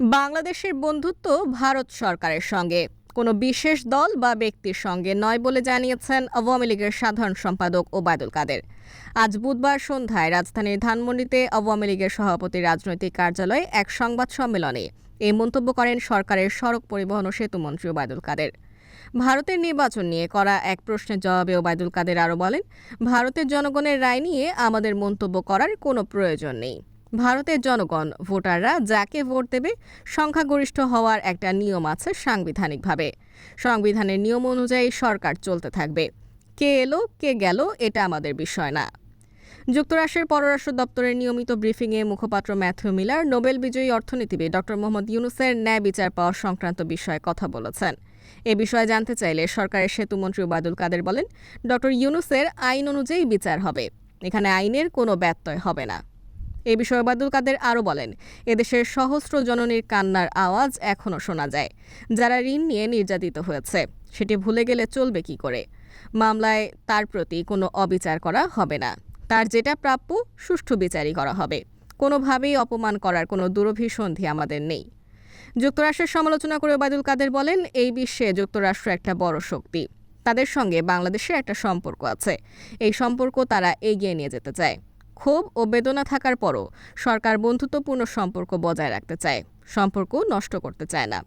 বাংলাদেশের বন্ধুত্ব ভারত সরকারের সঙ্গে। কোনো বিশেষ দল বা ব্যক্তির সঙ্গে নয় বলে জানিয়েছেন আওয়ামী লীগের সাধারণ সম্পাদক ওবায়দুল কাদের। আজ বুধবার সন্ধ্যায় রাজধানীর ধানমন্ডিতে আওয়ামী লীগের সভাপতি রাজনৈতিক কার্যালয়ে এক সংবাদ সম্মেলনে এই মন্তব্য করেন সরকারের সড়ক পরিবহন ও সেতুমন্ত্রী ওবায়দুল কাদের। ভারতের নির্বাচন নিয়ে করা এক প্রশ্নের জবাবে ওবায়দুল কাদের আরও বলেন, ভারতের জনগণের রায় নিয়ে আমাদের মন্তব্য করার কোনো প্রয়োজন নেই। ভারতের জনগণ, ভোটাররা যাকে ভোট দেবে, সংখ্যাগরিষ্ঠ হওয়ার একটা নিয়ম আছে সাংবিধানিকভাবে। সংবিধানের নিয়ম অনুযায়ী সরকার চলতে থাকবে। কে এলো, কে গেল, এটা আমাদের বিষয় না। যুক্তরাষ্ট্রের পররাষ্ট্র দপ্তরের নিয়মিত ব্রিফিংয়ে মুখপাত্র ম্যাথিউ মিলার নোবেল বিজয়ী অর্থনীতিবিদ ড মোহাম্মদ ইউনুসের ন্যায় বিচার পাওয়া সংক্রান্ত বিষয়ে কথা বলেছেন। এ বিষয়ে জানতে চাইলে সরকারের সেতুমন্ত্রী ওবায়দুল কাদের বলেন ড ইউনুসের আইন অনুযায়ী বিচার হবে। এখানে আইনের কোনো ব্যত্যয় হবে না। এ বিষয়ে ওবায়দুল কাদের আরও বলেন, এদেশের সহস্র জননীর কান্নার আওয়াজ এখনও শোনা যায়। যারা ঋণ নিয়ে নির্যাতিত হয়েছে, সেটি ভুলে গেলে চলবে কি করে? মামলায় তার প্রতি কোনো অবিচার করা হবে না। তার যেটা প্রাপ্য, সুষ্ঠু বিচারই করা হবে। কোনোভাবেই অপমান করার কোনো দুরভিসন্ধি আমাদের নেই। যুক্তরাষ্ট্রের সমালোচনা করে ওবায়দুল কাদের বলেন, এই বিশ্বে যুক্তরাষ্ট্র একটা বড় শক্তি। তাদের সঙ্গে বাংলাদেশের একটা সম্পর্ক আছে। এই সম্পর্ক তারা এগিয়ে নিয়ে যেতে চায়। ক্ষোভ ও বেদনা থাকার পরও সরকার বন্ধুত্বপূর্ণ সম্পর্ক বজায় রাখতে চায়। সম্পর্ক নষ্ট করতে চায় না।